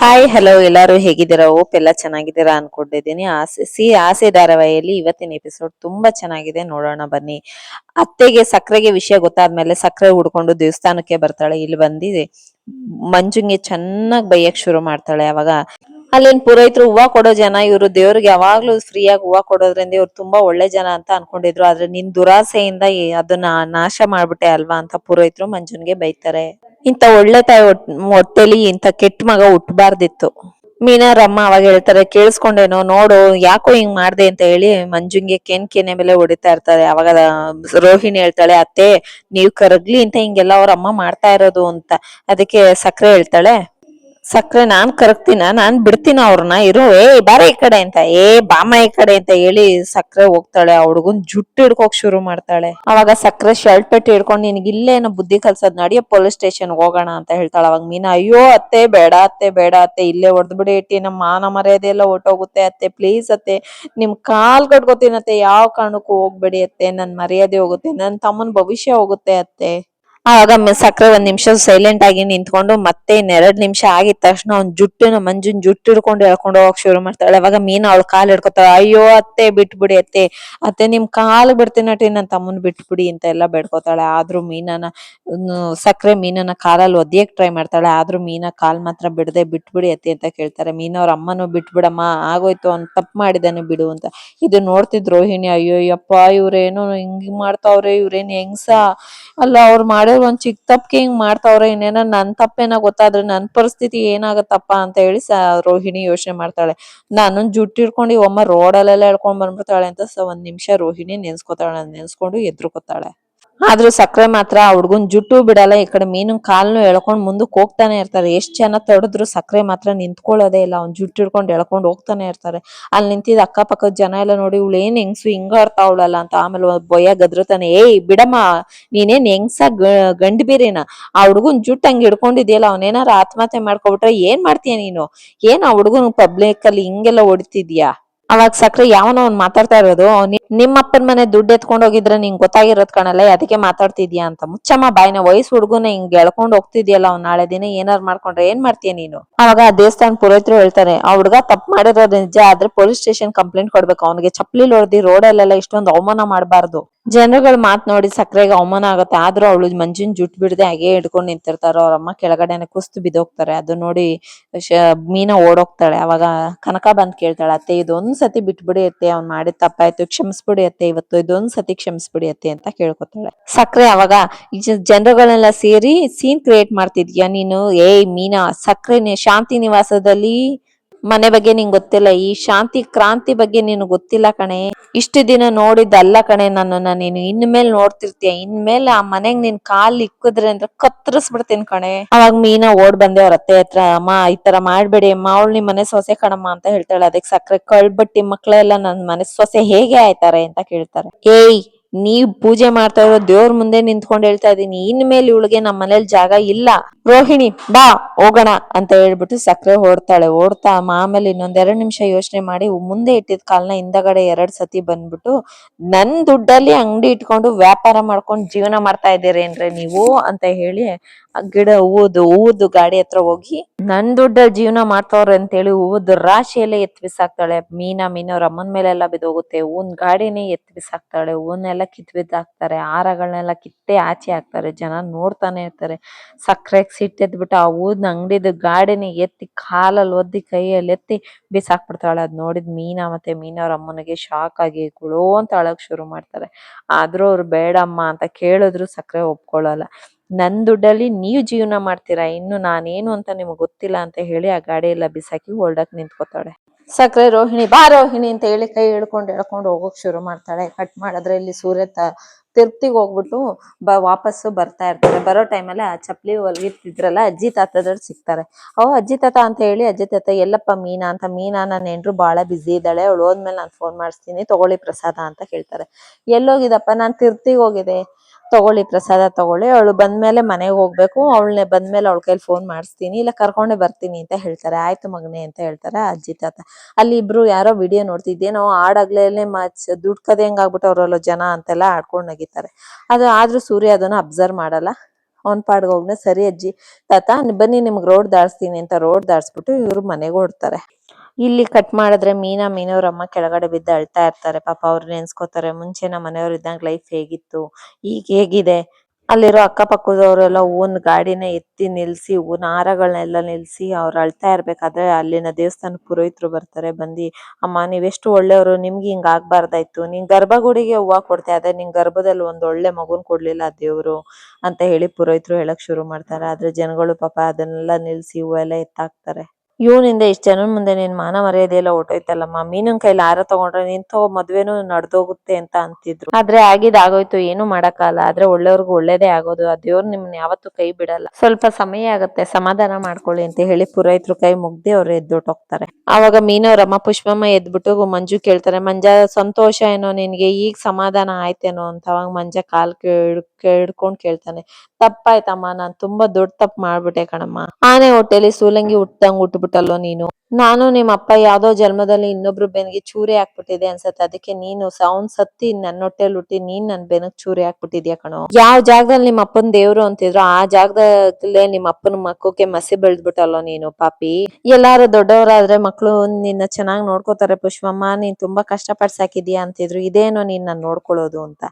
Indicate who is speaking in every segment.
Speaker 1: Hi hello ಎಲ್ಲರೂ ಹೇಗಿದ್ದೀರಾ? ಓಪ್ ಎಲ್ಲ ಚೆನ್ನಾಗಿದ್ದೀರಾ ಅನ್ಕೊಂಡಿದ್ದೀನಿ. ಆಸೆ ಸಿ ಆಸೆ ಧಾರಾವಾಹಿಯಲ್ಲಿ ಇವತ್ತಿನ ಎಪಿಸೋಡ್ ತುಂಬಾ ಚೆನ್ನಾಗಿದೆ. ನೋಡೋಣ ಬನ್ನಿ. ಅತ್ತೆಗೆ ಸಕ್ಕರೆಗೆ ವಿಷಯ ಗೊತ್ತಾದ್ಮೇಲೆ ಸಕ್ಕರೆ ಹುಡ್ಕೊಂಡು ದೇವಸ್ಥಾನಕ್ಕೆ ಬರ್ತಾಳೆ. ಇಲ್ಲಿ ಬಂದಿ ಮಂಜುಂಗೆ ಚೆನ್ನಾಗ್ ಬೈಯಕ್ ಶುರು ಮಾಡ್ತಾಳೆ ಅವಾಗ. ಅಲ್ಲಿನ್ ಪುರೋಹಿತರು ಹೂವ ಕೊಡೋ ಜನ, ಇವರು ದೇವ್ರಿಗೆ ಯಾವಾಗ್ಲೂ ಫ್ರೀಯಾಗಿ ಹೂವ ಕೊಡೋದ್ರಿಂದ ಇವ್ರು ತುಂಬಾ ಒಳ್ಳೆ ಜನ ಅಂತ ಅನ್ಕೊಂಡಿದ್ರು. ಆದ್ರೆ ನಿನ್ ದುರಾಸೆಯಿಂದ ಅದನ್ನ ನಾಶ ಮಾಡ್ಬಿಟ್ಟೆ ಅಲ್ವಾ ಅಂತ ಪುರೋಹಿತರು ಮಂಜುನ್ಗೆ ಬೈತಾರೆ. ಇಂತ ಒಳ್ಳೆ ತಾಯಿ ಹೊಟ್- ಹೊಟ್ಟೆಲಿ ಇಂಥ ಕೆಟ್ಟ ಮಗ ಹುಟ್ಟಬಾರ್ದಿತ್ತು ಮೀನಾರಮ್ಮ ಅವಾಗ ಹೇಳ್ತಾರೆ, ಕೇಳಿಸ್ಕೊಂಡೇನೋ, ನೋಡು, ಯಾಕೋ ಹಿಂಗ್ ಮಾಡ್ದೆ ಅಂತ ಹೇಳಿ ಮಂಜುಂಗೆ ಕೆನ್ ಕೆನೆ ಮೇಲೆ ಹೊಡಿತಾ ಇರ್ತಾರೆ. ಅವಾಗ ರೋಹಿಣಿ ಹೇಳ್ತಾಳೆ, ಅತ್ತೆ, ನೀವ್ ಕರಗ್ಲಿ ಅಂತ ಹಿಂಗೆಲ್ಲ ಅವ್ರ ಅಮ್ಮ ಮಾಡ್ತಾ ಇರೋದು ಅಂತ. ಅದಕ್ಕೆ ಸಕ್ರೆ ಹೇಳ್ತಾಳೆ. ಸಕ್ರೆ ನಾನ್ ಕರಗ್ತೀನ, ನಾನ್ ಬಿಡ್ತೀನ ಅವ್ರನ್ನ, ಇರು, ಏ, ಬಾರ ಈ ಕಡೆ ಅಂತ, ಏ, ಬಾಮ ಈ ಕಡೆ ಅಂತ ಹೇಳಿ ಸಕ್ರೆ ಹೋಗ್ತಾಳೆ, ಆ ಹುಡುಗನ್ ಜುಟ್ಟು ಹಿಡ್ಕೋಕ್ ಶುರು ಮಾಡ್ತಾಳೆ. ಅವಾಗ ಸಕ್ಕರೆ ಶರ್ಟ್ ಪೆಟ್ಟು ಹಿಡ್ಕೊಂಡು, ನಿನ್ಗೆ ಇಲ್ಲೇನೋ ಬುದ್ಧಿ ಕಲ್ಸದ್ ನಡಿಯ ಪೊಲೀಸ್ ಸ್ಟೇಷನ್ ಹೋಗೋಣ ಅಂತ ಹೇಳ್ತಾಳೆ ಅವಾಗ ಮೀನಾ. ಅಯ್ಯೋ, ಅತ್ತೆ, ಬೇಡ ಅತ್ತೆ ಬೇಡ, ಅತ್ತೆ, ಇಲ್ಲೇ ಹೊಡೆದ್ ಬಿಡಿ ಇಟ್ಟಿ ನಮ್ಮ ಮಾನ ಮರ್ಯಾದೆ ಎಲ್ಲ ಹೊಟ್ಟೋಗುತ್ತೆ ಅತ್ತೆ ಪ್ಲೀಸ್ ಅತ್ತೆ. ನಿಮ್ ಕಾಲ್ ಕಟ್ಕೋತೀನತ್ತೆ ಯಾವ ಕಾರಣಕ್ಕೂ ಹೋಗ್ಬೇಡಿ, ಅತ್ತೆ. ನನ್ ಮರ್ಯಾದೆ ಹೋಗುತ್ತೆ, ನನ್ ತಮ್ಮನ್ ಭವಿಷ್ಯ ಹೋಗುತ್ತೆ, ಅತ್ತೆ. ಆವಾಗ ಸಕ್ಕರೆ ಒಂದ್ ನಿಮಿಷ ಸೈಲೆಂಟ್ ಆಗಿ ನಿಂತ್ಕೊಂಡು ಮತ್ತೆ ಇನ್ನೆರಡ್ ನಿಮಿಷ ಆಗಿದ ತಕ್ಷಣ ಅವ್ನ್ ಜುಟ್ಟುನ ಮಂಜುನ್ ಜುಟ್ಟು ಹಿಡ್ಕೊಂಡು ಎಳ್ಕೊಂಡು ಹೋಗಕ್ ಶುರು ಮಾಡ್ತಾಳೆ. ಅವಾಗ ಮೀನಾ ಅವಳ ಕಾಲ್ ಹಿಡ್ಕೊತಾಳೆ. ಅಯ್ಯೋ ಅತ್ತೆ, ಬಿಟ್ಬಿಡಿ ಅತ್ತೆ. ಅತ್ತೆ, ನಿಮ್ ಕಾಲ್ ಬಿಡ್ತೀನಟಿ ನನ್ ತಮ್ಮನ್ ಬಿಟ್ಬಿಡಿ ಅಂತ ಎಲ್ಲ ಬೇಡ್ಕೊತಾಳೆ. ಆದ್ರೂ ಮೀನಾನ ಸಕ್ಕರೆ ಮೀನನ ಕಾಲಲ್ಲಿ ಒದ್ಯಕ್ ಟ್ರೈ ಮಾಡ್ತಾಳೆ. ಆದ್ರೂ ಮೀನ ಕಾಲ್ ಮಾತ್ರ ಬಿಡದೆ, ಬಿಟ್ಬಿಡಿ ಅತ್ತೆ ಅಂತ ಕೇಳ್ತಾರೆ. ಮೀನಾ ಅವ್ರ ಅಮ್ಮನು ಬಿಟ್ಬಿಡಮ್ಮ, ಆಗೋಯ್ತು ಅಂತ ತಪ್ಪು ಮಾಡಿದಾನೆ ಬಿಡು ಅಂತ. ಇದು ನೋಡ್ತಿದ್ ರೋಹಿಣಿ. ಅಯ್ಯೋ ಯಪ್ಪ ಇವ್ರೇನು ಹಿಂಗ್ ಮಾಡ್ತಾವ್ರೆ? ಇವ್ರೇನ್ ಹೆಂಗ್ಸ? ಅಲ್ಲ, ಅವ್ರು ಮಾಡಿರೋ ಒಂದ್ ಚಿಕ್ಕ ತಪ್ಪಿಗೆ ಹಿಂಗ್ ಮಾಡ್ತಾವ್ರೆ, ಇನ್ನೇನೋ ನನ್ ತಪ್ಪೇನ ಗೊತ್ತಾದ್ರೆ ನನ್ ಪರಿಸ್ಥಿತಿ ಏನಾಗತ್ತಪ್ಪ ಅಂತ ಹೇಳಿ ರೋಹಿಣಿ ಯೋಚನೆ ಮಾಡ್ತಾಳೆ. ನಾನು ಜುಟ್ಟು ಹಿಡ್ಕೊಂಡು ಒಮ್ಮ ರೋಡ್ ರೋಡಲ್ಲೆಲ್ಲ ಎಳ್ಕೊಂಡ್ ಬಂದ್ಬಿಡ್ತಾಳೆ ಅಂತ ಒಂದ್ ನಿಮಿಷ ರೋಹಿಣಿ ನೆನ್ಸ್ಕೊತಾಳೆ, ನೆನ್ಸ್ಕೊಂಡು ಎದ್ರುಕೊತಾಳೆ. ಆದ್ರೂ ಸಕ್ಕರೆ ಮಾತ್ರ ಆ ಹುಡ್ಗನ್ ಜುಟ್ಟು ಬಿಡಲ್ಲ, ಈ ಕಡೆ ಮೀನು ಕಾಲ್ನು ಎಳ್ಕೊಂಡ್ ಮುಂದಕ್ಕೆ ಹೋಗ್ತಾನೆ ಇರ್ತಾರೆ. ಎಷ್ಟ್ ಜನ ತಡೆದ್ರು ಸಕ್ಕರೆ ಮಾತ್ರ ನಿಂತ್ಕೊಳ್ಳೋದೇ ಇಲ್ಲ, ಅವ್ನ್ ಜುಟ್ಟು ಹಿಡ್ಕೊಂಡು ಎಳ್ಕೊಂಡು ಹೋಗ್ತಾನೆ ಇರ್ತಾರೆ. ಅಲ್ಲಿ ನಿಂತಿದ್ದ ಅಕ್ಕಪಕ್ಕದ ಜನ ಎಲ್ಲ ನೋಡಿ ಇವಳು ಏನ್ ಹೆಂಗ್ಸು, ಹಿಂಗ ಆಡ್ತಾವಳಲ್ಲ ಅಂತ. ಆಮೇಲೆ ಬೊಯ್ಯ ಗದ್ರತಾನೆ, ಏಯ್, ಬಿಡಮ್ಮ, ನೀನೇನ್ ಹೆಂಗ್ಸ ಗಂಡ್ ಬೀರೇನ? ಆ ಹುಡುಗನ್ ಜುಟ್ ಹಂಗ್ ಹಿಡ್ಕೊಂಡಿದ್ಯಲ್ಲ, ಅವನೇನಾರ ಆತ್ಮಹತ್ಯೆ ಮಾಡ್ಕೊಬಿಟ್ರೆ ಏನ್ ಮಾಡ್ತೀಯ ನೀನು? ಏನ್ ಆ ಹುಡುಗನ್ ಪಬ್ಲಿಕ್ ಅಲ್ಲಿ ಹಿಂಗೆಲ್ಲ ಹೊಡಿತಿದ್ಯಾ? ಅವಾಗ ಸಕ್ರೆ ಯಾವನೋ ಅವ್ನ್ ಮಾತಾಡ್ತಾ ಇರೋದು ನಿಮ್ಮ ಅಪ್ಪನ ಮನೆ ದುಡ್ಡು ಎತ್ಕೊಂಡು ಹೋಗಿದ್ರೆ ನಿಂಗ್ ಗೊತ್ತಾಗಿರೋದ್ ಕಾಣಲ್ಲ ಅದಕ್ಕೆ ಮಾತಾಡ್ತಿದ್ಯಾ ಅಂತ. ಮುಚ್ಚಮ್ಮ ಬಾಯ್ನ ವಯಸ್ಸು ಹುಡುಗನ ಹಿಂಗ್ ಎಳ್ಕೊಂಡು ಹೋಗ್ತಿದ್ಯಲ್ಲ ಅವ್ನ್ ನಾಳೆ ದಿನ ಏನಾರು ಮಾಡ್ಕೊಂಡ್ರೆ ಏನ್ ಮಾಡ್ತೀಯ ನೀನು? ಅವಾಗ ಆ ದೇವಸ್ಥಾನ ಪುರೋಹಿತರು ಹೇಳ್ತಾರೆ, ಆ ಹುಡುಗ ತಪ್ಪು ಮಾಡಿರೋದು ನಿಜ ಆದ್ರೆ ಪೊಲೀಸ್ ಸ್ಟೇಷನ್ ಕಂಪ್ಲೇಂಟ್ ಕೊಡ್ಬೇಕು, ಅವ್ನಿಗೆ ಚಪ್ಲಿ ಹೊಡೆದಿ ರೋಡಲ್ಲೆಲ್ಲ ಇಷ್ಟೊಂದು ಅವಮಾನ ಮಾಡಬಾರ್ದು. ಜನಗಳ ಮಾತ್ ನೋಡಿ ಸಕ್ರೆಗೆ ಅವಮಾನ ಆಗುತ್ತೆ. ಆದ್ರೂ ಅವಳು ಮಂಜಿನ ಜುಟ್ ಬಿಡದೆ ಹಾಗೆ ಹಿಡ್ಕೊಂಡು ನಿಂತಿರ್ತಾರೋ, ಅವ್ರ ಅಮ್ಮ ಕೆಳಗಡೆನೆ ಕುಸ್ತು ಬಿದ್ದೋಗ್ತಾರೆ. ಅದು ನೋಡಿ ಮೀನಾ ಓಡೋಗ್ತಾಳೆ. ಅವಾಗ ಕನಕ ಬಂದ್ ಕೇಳ್ತಾಳೆ, ಅತ್ತೆ, ಇದೊಂದ್ ಸತಿ ಬಿಟ್ಬಿಡಿ ಅತ್ತೆ. ಅವ್ನ್ ಮಾಡಿದ ತಪ್ಪಾಯ್ತು. ಕ್ಷಮಿಸ್ಬಿಡಿ ಅತ್ತೆ. ಇವತ್ತು ಇದೊಂದ್ ಸತಿ ಕ್ಷಮಿಸ್ಬಿಡಿ ಅತ್ತೆ, ಅಂತ ಕೇಳ್ಕೊತಾಳೆ. ಸಕ್ರೆ ಅವಾಗ, ಈ ಜ- ಜನರುಗಳೆಲ್ಲ ಸೇರಿ ಸೀನ್ ಕ್ರಿಯೇಟ್ ಮಾಡ್ತಿದ್ಯಾ ನೀನು? ಏಯ್ ಮೀನಾ ಸಕ್ಕರೆ ಶಾಂತಿ ನಿವಾಸದಲ್ಲಿ ಮನೆ ಬಗ್ಗೆ ನಿಂಗ್ ಗೊತ್ತಿಲ್ಲ, ಈ ಶಾಂತಿ ಕ್ರಾಂತಿ ಬಗ್ಗೆ ನೀನು ಗೊತ್ತಿಲ್ಲ ಕಣೆ. ಇಷ್ಟು ದಿನ ನೋಡಿದ್ದಲ್ಲ ಕಣೆ ನನ್ನನ್ನ ನೀನು. ಇನ್ಮೇಲ್ ನೋಡ್ತಿರ್ತೀಯ, ಇನ್ಮೇಲೆ ಆ ಮನೆಗ್ ನಿನ್ ಕಾಲ್ ಇಕ್ಕಿದ್ರೆ ಅಂದ್ರೆ ಕತ್ತರಿಸ್ಬಿಡ್ತೀನಿ ಕಣೆ. ಅವಾಗ ಮೀನಾ ಓಡ್ ಬಂದೆ ಅವ್ರ ಅತ್ತೆ ಹತ್ರ, ಅಮ್ಮ, ಈ ತರ ಮಾಡ್ಬೇಡಿ, ಅಮ್ಮ, ಅವಳು ನಿಮ್ ಮನೆ ಸೊಸೆ ಕಣಮ್ಮ ಅಂತ ಹೇಳ್ತಾಳೆ. ಅದಕ್ಕೆ ಸಕ್ಕರೆ ಕಳ್ಬಟ್ಟಿ ಮಕ್ಳೆಲ್ಲ ನನ್ ಮನೆ ಸೊಸೆ ಹೇಗೆ ಆಯ್ತಾರೆ? ಅಂತ ಕೇಳ್ತಾರೆ. ಏಯ್ ನೀವ್ ಪೂಜೆ ಮಾಡ್ತಾ ಇರೋ ದೇವ್ರ ಮುಂದೆ ನಿಂತ್ಕೊಂಡ್ ಹೇಳ್ತಾ ಇದೀನಿ. ಇನ್ಮೇಲೆ ಇವಳಿಗೆ ನಮ್ಮ ಮನೇಲಿ ಜಾಗ ಇಲ್ಲ. ರೋಹಿಣಿ, ಬಾ, ಹೋಗೋಣ ಅಂತ ಹೇಳ್ಬಿಟ್ಟು ಸಕ್ಕರೆ ಓಡ್ತಾಳೆ ಓಡ್ತಾ ಆಮೇಲೆ ಇನ್ನೊಂದೆರಡು ನಿಮಿಷ ಯೋಚನೆ ಮಾಡಿ ಮುಂದೆ ಇಟ್ಟಿದ್ ಕಾಲನ ಹಿಂದಗಡೆ ಎರಡ್ ಸತಿ ಬಂದ್ಬಿಟ್ಟು, ನನ್ ದುಡ್ಡಲ್ಲಿ ಅಂಗಡಿ ಇಟ್ಕೊಂಡು ವ್ಯಾಪಾರ ಮಾಡ್ಕೊಂಡು ಜೀವನ ಮಾಡ್ತಾ ಇದ್ದೀರೇನ್ರಿ ನೀವು? ಅಂತ ಹೇಳಿ ಆ ಗಿಡ ಹೂವುದು ಹೂವುದು ಗಾಡಿ ಹತ್ರ ಹೋಗಿ, ನನ್ ದುಡ್ಡ ಜೀವನ ಮಾಡ್ತಾವ್ರೆ ಅಂತ ಹೇಳಿ ಹೂವದ ರಾಶಿಯಲ್ಲೇ ಎತ್ ಬಿಸಾಕ್ತಾಳೆ. ಮೀನಾ ಮೀನವ್ರ ಅಮ್ಮನ ಮೇಲೆಲ್ಲ ಬಿದ್ದೋಗುತ್ತೆ ಹೂವಿನ ಗಾಡಿನೇ ಎತ್ತಿ ಬಿಸಾಕ್ತಾಳೆ. ಹೂವನ್ನೆಲ್ಲ ಕಿತ್ ಬಿದ್ದಾಕ್ತಾರೆ. ಹಾರಗಳನ್ನೆಲ್ಲ ಕಿತ್ತೆ ಆಚೆ ಹಾಕ್ತಾರೆ. ಜನ ನೋಡ್ತಾನೆ ಇರ್ತಾರೆ. ಸಕ್ಕರೆಗೆ ಸಿಟ್ಟೆದ್ಬಿಟ್ಟು ಆ ಊದ್ನ ಅಂಗಡಿದ ಗಾಡಿನೇ ಎತ್ತಿ ಕಾಲಲ್ಲಿ ಒದ್ದಿ ಕೈಯಲ್ಲಿ ಎತ್ತಿ ಬಿಸಾಕ್ಬಿಡ್ತಾಳೆ. ಅದ್ ನೋಡಿದ್ ಮೀನಾ ಮತ್ತೆ ಮೀನವ್ರ ಅಮ್ಮನಿಗೆ ಶಾಕ್ ಆಗಿ ಗುಳೋ ಅಂತ ಅಳಕ್ ಶುರು ಮಾಡ್ತಾರೆ. ಆದ್ರೂ ಅವ್ರು ಬೇಡಮ್ಮ ಅಂತ ಕೇಳಿದ್ರು ಸಕ್ಕರೆ ಒಪ್ಕೊಳ್ಳಲ್ಲ ನನ್ ದುಡ್ಡಲ್ಲಿ ನೀವು ಜೀವನ ಮಾಡ್ತೀರಾ? ಇನ್ನು ನಾನೇನು ಅಂತ ನಿಮ್ಗೆ ಗೊತ್ತಿಲ್ಲ ಅಂತ ಹೇಳಿ ಆ ಗಾಡಿ ಎಲ್ಲ ಬಿಸಾಕಿ ಹೊರಡಕ್ ನಿಂತ್ಕೋತಾಳೆ ಸಕ್ರೆ ರೋಹಿಣಿ, ಬಾ ರೋಹಿಣಿ ಅಂತ ಹೇಳಿ ಕೈ ಹಿಡ್ಕೊಂಡು ಎಳ್ಕೊಂಡು ಹೋಗೋಕ್ ಶುರು ಮಾಡ್ತಾಳೆ. ಕಟ್ ಮಾಡಿದ್ರೆ ಇಲ್ಲಿ ಸೂರ್ಯ ತಿರ್ತಿಗೆ ಹೋಗ್ಬಿಟ್ಟು ಬ, ವಾಪಸ್ಸು ಬರ್ತಾ ಇರ್ತಾರೆ ಬರೋ ಟೈಮಲ್ಲಿ ಆ ಚಪ್ಪಲಿ ಹೊಲಿತಿದ್ರಲ್ಲ ಅಜ್ಜಿ ತಾತದವ್ರು ಸಿಗ್ತಾರೆ. ಅವ್ ಅಜ್ಜಿ ತಾತ ಅಂತ ಹೇಳಿ ಅಜ್ಜಿ ತಾತ, ಎಲ್ಲಪ್ಪ ಮೀನಾ ಅಂತ, ಮೀನಾ ನನ್ನ ಹೆಂಡ್ರು ಭಾಳ ಬಿಸಿ ಇದ್ದಾಳೆ. ಅವಳು ಹೋದ್ಮೇಲೆ ನಾನು ಫೋನ್ ಮಾಡಿಸ್ತೀನಿ, ತಗೊಳ್ಳಿ ಪ್ರಸಾದ ಅಂತ ಕೇಳ್ತಾರೆ. ಎಲ್ಲೋಗಿದಪ್ಪ, ನಾನು ತಿರ್ತಿಗೆ ಹೋಗಿದೆ ತಗೊಳ್ಳಿ, ಪ್ರಸಾದ ತಗೊಳ್ಳಿ. ಅವಳು ಬಂದ್ಮೇಲೆ ಮನೆಗೆ ಹೋಗ್ಬೇಕು. ಅವಳನ್ನೇ ಬಂದ್ಮೇಲೆ ಅವಳ ಕೈಲಿ ಫೋನ್ ಮಾಡಿಸ್ತೀನಿ. ಇಲ್ಲ, ಕರ್ಕೊಂಡೆ ಬರ್ತೀನಿ ಅಂತ ಹೇಳ್ತಾರೆ. ಆಯ್ತು ಮಗನೆ ಅಂತ ಹೇಳ್ತಾರೆ ಅಜ್ಜಿ ತಾತ. ಅಲ್ಲಿ ಇಬ್ರು ಯಾರೋ ವಿಡಿಯೋ ನೋಡ್ತಿದ್ದೇನೋ ಆಡಾಗ್ಲೇನೆ ಮಚ್ ದುಡ್ಡು ಕದೆ ಹೆಂಗ್ ಆಗ್ಬಿಟ್ಟವ್ರಲ್ಲ ಜನ ಅಂತೆಲ್ಲ ಆಡ್ಕೊಂಡು ನಗಿತಾರೆ. ಅದು ಆದ್ರೂ ಸೂರ್ಯ ಅದನ್ನ ಅಬ್ಸರ್ವ್ ಮಾಡಲ್ಲ. ಅವ್ನ್ ಪಾಡ್ಗೆ ಹೋಗ್ನೆ, ಸರಿ ಅಜ್ಜಿ ತಾತ, ಬನ್ನಿ ನಿಮ್ಗೆ ರೋಡ್ ದಾಡ್ಸ್ತೀನಿ ಅಂತ ರೋಡ್ ದಾಡ್ಸ್ಬಿಟ್ಟು ಇವ್ರು ಮನೆಗೆ ಹೊರಡ್ತಾರೆ. ಇಲ್ಲಿ ಕಟ್ ಮಾಡಿದ್ರೆ ಮೀನಾ ಮೀನವ್ರ ಅಮ್ಮ ಕೆಳಗಡೆ ಬಿದ್ದು ಅಳ್ತಾ ಇರ್ತಾರೆ. ಪಾಪ ಅವ್ರು ನೆನ್ಸ್ಕೊತಾರೆ, ಮುಂಚೆ ನಮ್ ಮನೆಯವ್ರು ಇದ್ದಾಗ ಲೈಫ್ ಹೇಗಿತ್ತು? ಈಗ ಹೇಗಿದೆ? ಅಲ್ಲಿರೋ ಅಕ್ಕ ಅಕ್ಕಪಕ್ಕದವರೆಲ್ಲ ಒಂದ್ ಗಾಡಿನ ಎತ್ತಿ ನಿಲ್ಸಿ ಹೂವಿನ ಹಾರಗಳನ್ನೆಲ್ಲ ನಿಲ್ಸಿ ಅವ್ರು ಅಳ್ತಾ ಇರ್ಬೇಕಾದ್ರೆ ಅಲ್ಲಿನ ದೇವಸ್ಥಾನ ಪುರೋಹಿತರು ಬರ್ತಾರೆ. ಬಂದಿ, ಅಮ್ಮ, ನೀವೆಷ್ಟು ಒಳ್ಳೆಯವರು, ನಿಮ್ಗೆ ಹಿಂಗ್ ಆಗ್ಬಾರ್ದಾಯ್ತು. ನೀನ್ ಗರ್ಭಗುಡಿಗೆ ಹೂವ ಕೊಡ್ತೆ, ಆದ್ರೆ ನಿನ್ ಗರ್ಭದಲ್ಲಿ ಒಂದ್ ಒಳ್ಳೆ ಮಗುನ್ ಕೊಡ್ಲಿಲ್ಲ ದೇವ್ರು, ಅಂತ ಹೇಳಿ ಪುರೋಹಿತರು ಹೇಳಕ್ ಶುರು ಮಾಡ್ತಾರೆ. ಆದ್ರೆ ಜನಗಳು ಪಾಪ ಅದನ್ನೆಲ್ಲ ನಿಲ್ಸಿ ಹೂವೆಲ್ಲ ಎತ್ತಾಕ್ತಾರೆ. ಇವನಿಂದ ಇಷ್ಟ ಜನ ಮುಂದೆ ನಿನ್ ಮಾನ ಮರ್ಯಾದೆ ಎಲ್ಲ ಹೊರ್ಟೋಯ್ತಲ್ಲಮ್ಮ ಮೀನಿನ ಕೈಲಿ ಹಾರ ತಗೊಂಡ್ರೆ ನಿಂತೋ ಮದ್ವೆನೂ ನಡ್ದೋಗುತ್ತೆ ಅಂತ ಅಂತಿದ್ರು. ಆದ್ರೆ ಆಗಿದ್ ಆಗೋಯ್ತು, ಏನು ಮಾಡಕ್ಕಾಗಲ್ಲ. ಆದ್ರೆ ಒಳ್ಳೆಯವ್ರಿಗೂ ಒಳ್ಳೇದೇ ಆಗೋದು. ಆ ದೇವ್ರು ನಿಮ್ನ ಯಾವತ್ತೂ ಕೈ ಬಿಡಲ್ಲ. ಸ್ವಲ್ಪ ಸಮಯ ಆಗತ್ತೆ, ಸಮಾಧಾನ ಮಾಡ್ಕೊಳ್ಳಿ ಅಂತ ಹೇಳಿ ಪುರೋಹಿತರು ಕೈ ಮುಗ್ದಿ ಅವ್ರು ಎದ್ದೊಟ್ಟೋಗ್ತಾರೆ ಆವಾಗ ಮೀನವ್ರಮ್ಮ ಪುಷ್ಪಮ್ಮ ಎದ್ಬಿಟ್ಟು ಮಂಜು, ಕೇಳ್ತಾರೆ. ಮಂಜ, ಸಂತೋಷ ಏನೋ ನಿನ್ಗೆ? ಈಗ ಸಮಾಧಾನ ಆಯ್ತೇನೋ? ಅಂತ ಅವಾಗ ಮಂಜ ಕಾಲ್ ಕೇಳ್, ಕೇಳ್ಕೊಂಡ್ ಕೇಳ್ತಾನೆ. ತಪ್ಪಾಯ್ತಮ್ಮ, ನಾನ್ ತುಂಬಾ ದೊಡ್ಡ ತಪ್ಪು ಮಾಡ್ಬಿಟ್ಟೆ ಕಣಮ್ಮ. ಆನೆ ಹೊಟ್ಟೆಲಿ ಸೂಲಂಗಿ ಹುಟ್ಟಂಗ್ ಹುಟ್ಟುಬಿಟ್ಟಲ್ಲೋ ನೀನು. ನಾನು ನಿಮ್ಮ ಅಪ್ಪ ಯಾವ್ದೋ ಜನ್ಮದಲ್ಲಿ ಇನ್ನೊಬ್ರು ಬೆನ್ಗೆ ಚೂರಿ ಹಾಕ್ಬಿಟ್ಟಿದೆ ಅನ್ಸತ್ತೆ. ಅದಕ್ಕೆ ನೀನು ಸೌನ್ ಸತ್ತಿ ನನ್ನ ಹೊಟ್ಟೆಲ್ ಹುಟ್ಟಿ ನೀನ್ ನನ್ ಬೆನಕ್ ಚೂರಿ ಹಾಕ್ಬಿಟ್ಟಿದ್ಯಾ ಕಣೋ? ಯಾವ ಜಾಗದಲ್ಲಿ ನಿಮ್ಮ ಅಪ್ಪನ್ ದೇವ್ರು ಅಂತಿದ್ರು ಆ ಜಾಗದಲ್ಲೇ ನಿಮ್ಮ ಅಪ್ಪನ ಮಕ್ಕಕ್ಕೆ ಮಸಿ ಬೆಳ್ದ್ಬಿಟ್ಟಲ್ಲೋ ನೀನು, ಪಾಪಿ? ಎಲ್ಲಾರು ದೊಡ್ಡವರಾದ್ರೆ ಮಕ್ಳು ನಿನ್ನ ಚೆನ್ನಾಗ್ ನೋಡ್ಕೋತಾರೆ ಪುಷ್ಪಮ್ಮ. ನೀನ್ ತುಂಬಾ ಕಷ್ಟಪಡ್ಸಾಕಿದ್ಯಾ ಅಂತಿದ್ರು. ಇದೇನೋ ನೀನ್ ನಾನ್ ನೋಡ್ಕೊಳ್ಳೋದು ಅಂತ.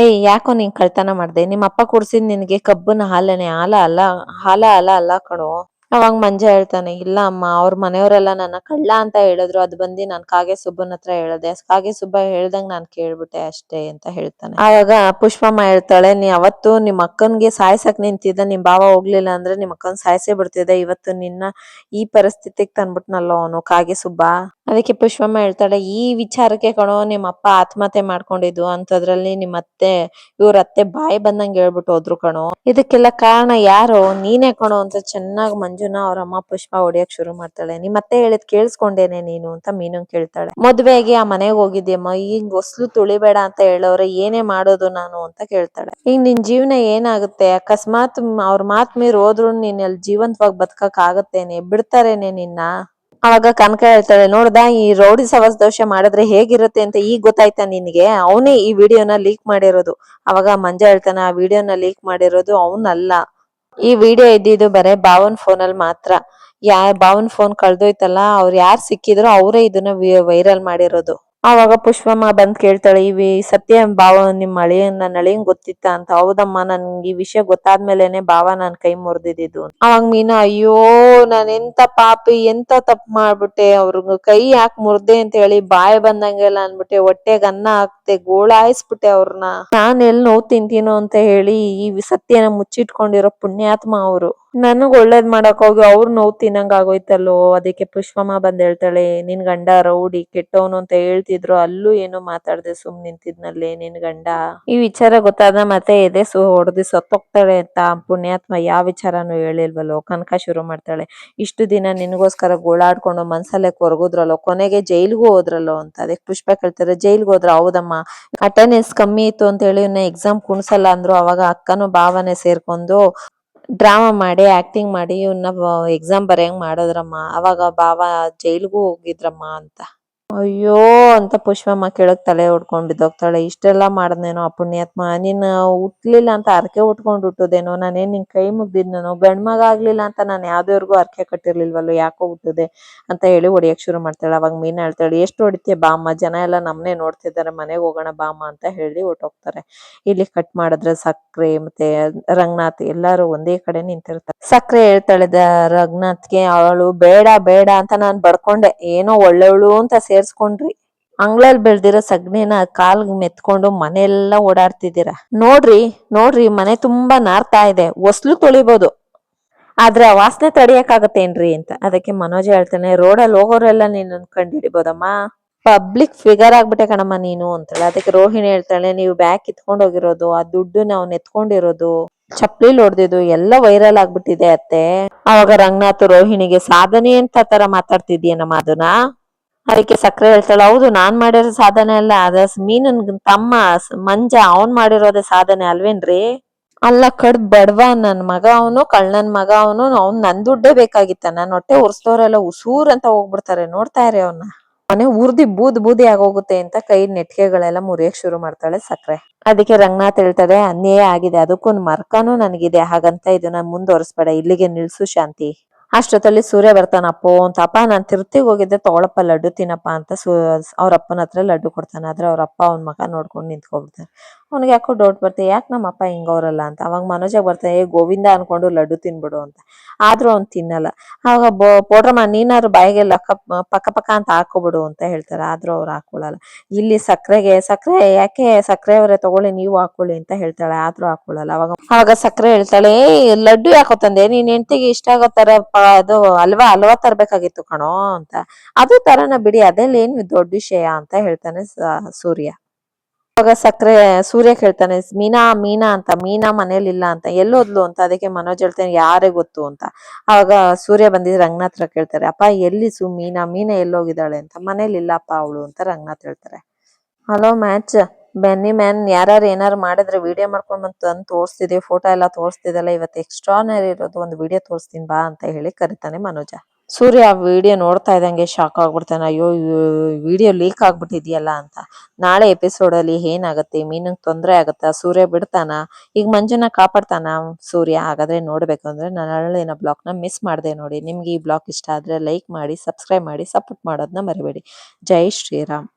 Speaker 1: ಏಯ್ ಯಾಕೋ ನೀನ್ ಕಳ್ತನ ಮಾಡ್ದೆ? ನಿಮ್ಮ ಅಪ್ಪ ಕುಡ್ಸಿದ್ ನಿನ್ಗೆ ಕಬ್ಬನ ಹಾಲನೆ, ಹಾಲ ಅಲ್ಲ ಹಾಲ ಅಲ್ಲ ಅಲ್ಲ ಕಣೋ. ಅವಾಗ ಮಂಜ ಹೇಳ್ತಾನೆ, ಇಲ್ಲ ಅಮ್ಮ, ಅವ್ರ ಮನೆಯವರೆಲ್ಲ ನನ್ನ ಕಳ್ಳ ಅಂತ ಹೇಳಿದ್ರು, ಅದ್ ಬಂದಿ ನಾನ್ ಕಾಗೆ ಸುಬ್ಬನ್ ಹತ್ರ ಹೇಳ್ದೆ. ಕಾಗೆ ಸುಬ್ಬ ಹೇಳ್ದಂಗ್ ನಾನ್ ಕೇಳ್ಬಿಟ್ಟೆ ಅಷ್ಟೇ ಅಂತ ಹೇಳ್ತಾನೆ. ಆವಾಗ ಪುಷ್ಪಮ್ಮ ಹೇಳ್ತಾಳೆ, ನೀ ಅವತ್ತು ನಿಮ್ ಅಕ್ಕನ್ಗೆ ಸಾಯ್ಸಕ್ ನಿಂತಿದ್ದ, ನಿಮ್ ಬಾವ ಹೋಗ್ಲಿಲ್ಲ ಅಂದ್ರೆ ನಿಮ್ ಅಕ್ಕನ್ ಸಾಯ್ಸೇ ಬಿಡ್ತಿದ್ದೆ. ಇವತ್ತು ನಿನ್ನ ಈ ಪರಿಸ್ಥಿತಿಗ್ ತಂದ್ಬಿಟ್ನಲ್ಲೋ ಅವನು, ಕಾಗೆ ಸುಬ್ಬ? ಅದಕ್ಕೆ ಪುಷ್ಪಮ್ಮ ಹೇಳ್ತಾಳೆ, ಈ ವಿಚಾರಕ್ಕೆ ಕಣೋ ನಿಮ್ ಅಪ್ಪ ಆತ್ಮಹತ್ಯೆ ಮಾಡ್ಕೊಂಡಿದ್ದು ಅಂತದ್ರಲ್ಲಿ ನಿಮ್ ಅತ್ತೆ ಇವ್ರ ಅತ್ತೆ ಬಾಯಿ ಬಂದಂಗ್ ಹೇಳ್ಬಿಟ್ಟು ಹೋದ್ರು ಕಣೋ. ಇದಕ್ಕೆಲ್ಲ ಕಾರಣ ಯಾರು? ನೀನೇ ಕಣೋ ಅಂತ ಚೆನ್ನಾಗ್ ಮಂಜುನ ಅವ್ರ ಅಮ್ಮ ಪುಷ್ಪ ಹೊಡಿಯಕ್ ಶುರು ಮಾಡ್ತಾಳೆ. ನಿಮ್ ಅತ್ತೆ ಹೇಳಿದ್ ಕೇಳಿಸ್ಕೊಂಡೇನೆ ನೀನು ಅಂತ ಮೀನು ಕೇಳ್ತಾಳೆ. ಮದ್ವೆಗೆ ಆ ಮನೆಗ್ ಹೋಗಿದ್ಯಮ್ಮ, ಈಗ ಒಸ್ಲು ತುಳಿಬೇಡ ಅಂತ ಹೇಳೋರೆ ಏನೇ ಮಾಡೋದು ನಾನು ಅಂತ ಕೇಳ್ತಾಳೆ. ಈಗ ನಿನ್ ಜೀವನ ಏನಾಗುತ್ತೆ? ಅಕಸ್ಮಾತ್ ಅವ್ರ ಮಾತ್ ಮೀರ್ ಹೋದ್ರು ನೀನ್ ಅಲ್ಲಿ ಜೀವಂತವಾಗಿ ಬದುಕಕ್ ಆಗತ್ತೇನೆ? ಬಿಡ್ತಾರೇನೆ ನಿನ್ನ? ಅವಾಗ ಕನಕ ಹೇಳ್ತಾಳೆ, ನೋಡ್ದ ಈ ರೌಡಿ ಸವಾಸ್ ದೋಷ ಮಾಡಿದ್ರೆ ಹೇಗಿರುತ್ತೆ ಅಂತ ಈಗ ಗೊತ್ತಾಯ್ತಾ ನಿನ್ಗೆ? ಅವನೇ ಈ ವಿಡಿಯೋನ ಲೀಕ್ ಮಾಡಿರೋದು. ಅವಾಗ ಮಂಜ ಹೇಳ್ತಾನ, ಆ ವಿಡಿಯೋನ ಲೀಕ್ ಮಾಡಿರೋದು ಅವನಲ್ಲ. ಈ ವಿಡಿಯೋ ಇದ್ದಿದ್ದು ಬರೇ ಬಾವನ್ ಫೋನ್ ಅಲ್ಲಿ ಮಾತ್ರ. ಯಾ ಬಾವನ್ ಫೋನ್ ಕಳ್ದೋಯ್ತಲ್ಲ, ಅವ್ರು ಯಾರ್ ಸಿಕ್ಕಿದ್ರು ಅವರೇ ಇದನ್ನ ವೈರಲ್ ಮಾಡಿರೋದು. ಆವಾಗ ಪುಷ್ಪಮ್ಮ ಬಂದ್ ಕೇಳ್ತಾಳೆ, ಇವಿ ಸತ್ಯ ಬಾವ ನಿಮ್ ಅಳಿಯನ್ ನನ್ನ ಅಳಿಯಂಗ್ ಗೊತ್ತಿತ್ತ ಅಂತ. ಹೌದಮ್ಮ, ನನ್ಗೆ ಈ ವಿಷಯ ಗೊತ್ತಾದ್ಮೇಲೆನೆ ಬಾವ ನನ್ ಕೈ ಮುರಿದಿದ್ದು ಅವಾಗ ಮೀನಾ, ಅಯ್ಯೋ, ನಾನ್ ಎಂತ ಪಾಪಿ, ಎಂತ ತಪ್ಪು ಮಾಡ್ಬಿಟ್ಟೆ. ಅವ್ರ ಕೈ ಯಾಕೆ ಮುರ್ದೆ ಅಂತ ಹೇಳಿ ಬಾಯಿ ಬಂದಂಗೆಲ್ಲ ಅನ್ಬಿಟ್ಟೆ ಹೊಟ್ಟೆಗ್ ಅನ್ನ ಹಾಕ್ತೆ ಗೋಳಾಯಿಸ್ಬಿಟ್ಟೆ ಅವ್ರನ್ನ ನಾನ್ ಎಲ್ ನೋವ್ ತಿಂತೀನೋ ಅಂತ ಹೇಳಿ ಈ ಸತ್ಯನ ಮುಚ್ಚಿಟ್ಕೊಂಡಿರೋ ಪುಣ್ಯಾತ್ಮ ಅವರು. ನನಗ್ ಒಳ್ಳೇದ್ ಮಾಡಕ್ ಹೋಗಿ ಅವ್ರ ನೋವ್ ತಿನ್ನಂಗ್ ಆಗೋಯ್ತಲ್ಲೋ, ಅದಕ್ಕೆ ಪುಷ್ಪಮ್ಮ ಬಂದ್ ಹೇಳ್ತಾಳೆ, ನಿನ್ ಗಂಡ ರೌಡಿ, ಕೆಟ್ಟವನು ಅಂತ ಹೇಳ್ತಿದ್ರು, ಅಲ್ಲೂ ಏನು ಮಾತಾಡ್ದೆ ಸುಮ್ ನಿಂತಿದ್ನಲ್ಲಿ, ನಿನ್ ಗಂಡ? ಈ ವಿಚಾರ ಗೊತ್ತಾದ ಮತ್ತೆ ಎದೆ ಸು ಹೊಡೆದು ಸತ್ತೋಗ್ತಾಳೆ ಅಂತ ಪುಣ್ಯಾತ್ಮ ಯಾವ ವಿಚಾರನು ಹೇಳಿಲ್ವಲ್ಲೋ ಕನಕ ಶುರು ಮಾಡ್ತಾಳೆ. ಇಷ್ಟು ದಿನ ನಿನಗೋಸ್ಕರ ಗೋಳಾಡ್ಕೊಂಡು ಮನ್ಸಲ್ಲೇ ಕೊರಗುದ್ರಲ್ಲೋ, ಕೊನೆಗೆ ಜೈಲ್ಗೂ ಹೋದ್ರಲ್ಲೋ ಅಂತ. ಅದಕ್ಕೆ ಪುಷ್ಪ ಕೇಳ್ತಾರೆ, ಜೈಲ್ಗೆ ಹೋದ್ರ ಹೌದಮ್ಮ ಅಟೆಂಡೆನ್ಸ್ ಕಮ್ಮಿ ಇತ್ತು ಅಂತ ಹೇಳಿ ಎಕ್ಸಾಮ್ ಕುಣ್ಸಲ್ಲ ಅಂದ್ರು, ಅವಾಗ ಅಕ್ಕನು ಭಾವನೆ ಸೇರ್ಕೊಂಡು ಡ್ರಾಮಾ ಮಾಡಿ ಆಕ್ಟಿಂಗ್ ಮಾಡಿ ಇವನ್ನ ಎಕ್ಸಾಮ್ ಬರೆಯಂಗ್ ಮಾಡಿದ್ರಮ್ಮ. ಅವಾಗ ಬಾವ ಜೈಲ್ಗೂ ಹೋಗಿದ್ರಮ್ಮ ಅಂತ. ಅಯ್ಯೋ, ಅಂತ ಪುಷ್ಪಮ್ಮ ಕೇಳಕ್ ತಲೆ ಹೊಡ್ಕೊಂಡ್ ಬಿದ್ದೋಗ್ತಾಳೆ. ಇಷ್ಟೆಲ್ಲ ಮಾಡದ್ನೇನೋ ಪುಣ್ಯಾತ್ಮ ನೀನ್ ಹುಟ್ಲಿಲ್ಲ ಅಂತ ಅರ್ಕೆ ಉಟ್ಕೊಂಡ್ ಹುಟ್ಟುದೇನೋ? ನಾನೇನ್ ನಿನ್ ಕೈ ಮುಗ್ದಿದ್ನೋ ಗಂಡ್ ಮಗ ಆಗ್ಲಿಲ್ಲ ಅಂತ ನಾನ್ ಯಾವ್ದೇವ್ರಿಗೂ ಅರ್ಕೆ ಕಟ್ಟಿರ್ಲಿಲ್ವಲ್ಲೋ? ಯಾಕೋ ಹುಟ್ಟುದೆ? ಅಂತ ಹೇಳಿ ಹೊಡಿಯಕ್ ಶುರು ಮಾಡ್ತಾಳೆ. ಅವಾಗ ಮೀನ್ ಹೇಳ್ತಾಳೆ, ಎಷ್ಟು ಹೊಡಿತೀಯ ಬಾಮ್ಮ? ಜನ ಎಲ್ಲ ನಮ್ನೆ ನೋಡ್ತಿದ್ದಾರೆ. ಮನೆಗೆ ಹೋಗೋಣ ಬಾಮ್ಮ ಅಂತ ಹೇಳಿ ಹೊರ್ಟೋಗ್ತಾರೆ. ಇಲ್ಲಿ ಕಟ್ ಮಾಡಿದ್ರೆ ಸಕ್ರೆ ಮತ್ತೆ ರಂಗನಾಥ್ ಎಲ್ಲಾರು ಒಂದೇ ಕಡೆ ನಿಂತಿರ್ತಾರೆ. ಸಕ್ರೆ ಹೇಳ್ತಾಳೆ ರಂಗನಾಥ್ಗೆ ಅವಳು ಬೇಡ ಬೇಡ ಅಂತ ನಾನ್ ಬಡ್ಕೊಂಡೆ ಏನೋ ಒಳ್ಳೆವಳು ಅಂತ ಸೇರ್ಸ್ಕೊಂಡ್ರಿ. ಅಂಗ್ಳಲ್ ಬೆಳ್ದಿರೋ ಸಗಣಿನ ಕಾಲ್ ಮೆತ್ಕೊಂಡು ಮನೆಯೆಲ್ಲ ಓಡಾಡ್ತಿದ್ದೀರಾ? ನೋಡ್ರಿ ನೋಡ್ರಿ ಮನೆ ತುಂಬಾ ನಾರ್ತಾ ಇದೆ. ಒಸ್ಲು ತೊಳಿಬೋದು. ಆದ್ರೆ ಆ ವಾಸನೆ ತಡಿಯಕ್ಕಾಗತ್ತೇನ್ರಿ ಅಂತ. ಅದಕ್ಕೆ ಮನೋಜ್ ಹೇಳ್ತಾನೆ ರೋಡಲ್ಲಿ ಹೋಗೋರೆಲ್ಲ ನೀನ್ ಕಂಡು ಹಿಡಿಬೋದಮ್ಮ ಪಬ್ಲಿಕ್ ಫಿಗರ್ ಆಗ್ಬಿಟ್ಟೆ ಕಣಮ್ಮ ನೀನು ಅಂತಾಳೆ ಅದಕ್ಕೆ ರೋಹಿಣಿ ಹೇಳ್ತಾಳೆ, ನೀವು ಬ್ಯಾಗ್ ಕಿತ್ಕೊಂಡು ಹೋಗಿರೋದು, ಆ ದುಡ್ಡು ನಾವು ನೆತ್ಕೊಂಡಿರೋದು ಚಪ್ಲಿ ಹೊಡ್ದಿದ್ದು ಎಲ್ಲ ವೈರಲ್ ಆಗ್ಬಿಟ್ಟಿದೆ ಅತ್ತೆ. ಅವಾಗ ರಂಗನಾಥ್ ರೋಹಿಣಿಗೆ, ಸಾಧನೆ ಅಂತ ತರ ಮಾತಾಡ್ತಿದ್ಯೇನಮ್ಮ ಅದನ್ನ? ಅದಕ್ಕೆ ಸಕ್ರೆ ಹೇಳ್ತಾಳೆ, ಹೌದು, ನಾನ್ ಮಾಡಿರೋ ಸಾಧನೆ ಅಲ್ಲ, ಅದ ಮೀನನ್ ತಮ್ಮ ಮಂಜ ಅವನ್ ಮಾಡಿರೋದೇ ಸಾಧನೆ ಅಲ್ವೇನ್ರಿ? ಅಲ್ಲ ಕಡ್ ಬಡವ, ನನ್ ಮಗ ಅವನು, ಕಳ್ಳನ್ ಮಗ ಅವನು, ಅವ್ನ್ ನನ್ ದುಡ್ಡೇ ಬೇಕಾಗಿತ್ತ, ನನ್ ಹೊಟ್ಟೆ ಉರ್ಸ್ದವ್ರೆಲ್ಲ ಉಸೂರ್ ಅಂತ ಹೋಗ್ಬಿಡ್ತಾರೆ, ನೋಡ್ತಾ ಇರಿ ಅವ್ನ. ಮನೆ ಉರ್ದಿ ಬೂದ್ ಬೂದಿ ಆಗೋಗುತ್ತೆ ಅಂತ ಕೈ ನೆಟ್ಗೆಗಳೆಲ್ಲ ಮುರಿಯಕ್ ಶುರು ಮಾಡ್ತಾಳೆ ಸಕ್ರೆ ಅದಕ್ಕೆ ರಂಗನಾಥ್ ಹೇಳ್ತಾರೆ ಅನ್ಯಾಯ ಆಗಿದೆ ಅದಕ್ಕೊಂದು ಮರ್ಕನೂ ನನಗಿದೆ, ಹಾಗಂತ ಇದನ್ನ ಮುಂದುವರಿಸ್ಬೇಡ ಇಲ್ಲಿಗೆ ನಿಲ್ಸು ಶಾಂತಿ. ಅಷ್ಟೊತ್ತಲ್ಲಿ ಸೂರ್ಯ ಬರ್ತಾನಪ್ಪ ಅಂತ ಅಪ್ಪ, ನಾನು ತಿರ್ತಿಗೆ ಹೋಗಿದ್ದೆ ತಗೊಳಪ್ಪ ಲಡ್ಡು ತಿನ್ನಪ್ಪ ಅಂತ ಸೂ ಅವ್ರ ಅಪ್ಪನ ಹತ್ರ ಲಡ್ಡು ಕೊಡ್ತಾನೆ. ಆದ್ರೆ ಅವ್ರ ಅಪ್ಪ ಅವ್ನ ಮಗ ನೋಡ್ಕೊಂಡು ನಿಂತ್ಕೊಬಿಡ್ತಾನೆ ಅವ್ನಿಗೆ ಯಾಕೋ ಡೌಟ್ ಬರ್ತದೆ ಯಾಕೆ ನಮ್ಮ ಅಪ್ಪ ಹಿಂಗವ್ರಲ್ಲ ಅಂತ. ಅವಾಗ ಮನೋಜಾಗ ಬರ್ತಾನೆ, ಏ, ಗೋವಿಂದ ಅನ್ಕೊಂಡು ಲಡ್ಡು ತಿನ್ಬಿಡು ಅಂತ. ಆದ್ರೂ ಅವ್ನು ತಿನ್ನಲ್ಲ. ಆವಾಗ ಪೋಡ್ರಮ್ಮ ನೀನಾದ್ರು ಬಾಯಿಗೆ ಲಕ್ಕ ಪಕ್ಕ ಪಕ್ಕ ಅಂತ ಹಾಕೋಬಿಡು ಅಂತ ಹೇಳ್ತಾರೆ. ಆದ್ರೂ ಅವ್ರು ಹಾಕೊಳ್ಳಲ್ಲ ಇಲ್ಲಿ ಸಕ್ಕರೆಗೆ ಸಕ್ಕರೆ ಯಾಕೆ ಸಕ್ಕರೆ ಅವರೇ ತಗೊಳ್ಳಿ, ನೀವು ಹಾಕೊಳ್ಳಿ ಅಂತ ಹೇಳ್ತಾಳೆ. ಆದ್ರೂ ಹಾಕೊಳ್ಳಲ್ಲ ಅವಾಗ ಅವಾಗ ಸಕ್ಕರೆ ಹೇಳ್ತಾಳೆ, ಏ, ಲಡ್ಡು ಯಾಕೋ ತಂದೆ, ನೀನ್ ಹೆಂಡತಿಗೆ ಇಷ್ಟ ಆಗೋ ತರ ಅದು ಅಲ್ವಾ ಅಲ್ವಾ ತರಬೇಕಾಗಿತ್ತು ಕಣೋ ಅಂತ. ಅದು ತರನ ಬಿಡಿ ಅದೆಲ್ಲ ಏನು ದೊಡ್ಡ ವಿಷಯ ಅಂತ ಹೇಳ್ತಾನೆ ಸೂರ್ಯ. ಅವಾಗ ಸಕ್ಕರೆ ಸೂರ್ಯ ಕೇಳ್ತಾನೆ, ಮೀನಾ ಮೀನಾ ಅಂತ, ಮೀನಾ ಮನೇಲಿ ಇಲ್ಲ ಅಂತ, ಎಲ್ಲೋದ್ಲು ಅಂತ, ಅದಕ್ಕೆ ಮನೋಜ್ ಹೇಳ್ತೇನೆ, ಯಾರೇ ಗೊತ್ತು ಅಂತ. ಅವಾಗ ಸೂರ್ಯ ಬಂದಿದ್ರೆ ರಂಗನಾಥ್ ಕೇಳ್ತಾರೆ, ಅಪ್ಪ, ಎಲ್ಲಿ ಸು, ಮೀನಾ ಮೀನಾ ಎಲ್ಲೋಗಿದ್ದಾಳೆ ಅಂತ? ಮನೇಲಿ ಇಲ್ಲಪ್ಪ ಅವಳು ಅಂತ ರಂಗನಾಥ್ ಹೇಳ್ತಾರೆ. ಹಲೋ ಮ್ಯಾಚ್ ಬೆನ್ನಿ ಮ್ಯಾನ್ ಯಾರು ಏನಾರು ಮಾಡಿದ್ರೆ ವಿಡಿಯೋ ಮಾಡ್ಕೊಂಡ್ ಬಂತು ಅಂತ ತೋರಿಸ್ತಿದೆ ಫೋಟೋ ಎಲ್ಲ ತೋರಿಸ್ತಿದಲ್ಲ ಇವತ್ತು ಎಕ್ಸ್ಟ್ರಾನರಿ ಇರೋದು, ಒಂದು ವಿಡಿಯೋ ತೋರಿಸ್ತೀನಿ ಬಾ ಅಂತ ಹೇಳಿ ಕರಿತಾನೆ ಮನೋಜ. ಸೂರ್ಯ ಆ ವಿಡಿಯೋ ನೋಡ್ತಾ ಇದ್ದಂಗೆ ಶಾಕ್ ಆಗ್ಬಿಡ್ತಾನೆ. ಅಯ್ಯೋ ವಿಡಿಯೋ ಲೀಕ್ ಆಗ್ಬಿಟ್ಟಿದ್ಯಲ್ಲ ಅಂತ. ನಾಳೆ ಎಪಿಸೋಡ್ ಅಲ್ಲಿ ಏನಾಗುತ್ತೆ? ಮೀನಿಗೆ ತೊಂದರೆ ಆಗುತ್ತಾ? ಸೂರ್ಯ ಬಿಡ್ತಾನ? ಈಗ ಮಂಜುನ ಕಾಪಾಡ್ತಾನ ಸೂರ್ಯ? ಹಾಗಾದ್ರೆ ನೋಡ್ಬೇಕು ಅಂದ್ರೆ ನಾಳಿನ ಬ್ಲಾಗ್ನ ಮಿಸ್ ಮಾಡ್ದೆ ನೋಡಿ. ನಿಮ್ಗೆ ಈ ಬ್ಲಾಗ್ ಇಷ್ಟ ಆದ್ರೆ ಲೈಕ್ ಮಾಡಿ ಸಬ್ಸ್ಕ್ರೈಬ್ ಮಾಡಿ ಸಪೋರ್ಟ್ ಮಾಡೋದನ್ನ ಮರಿಬೇಡಿ. ಜೈ ಶ್ರೀರಾಮ್.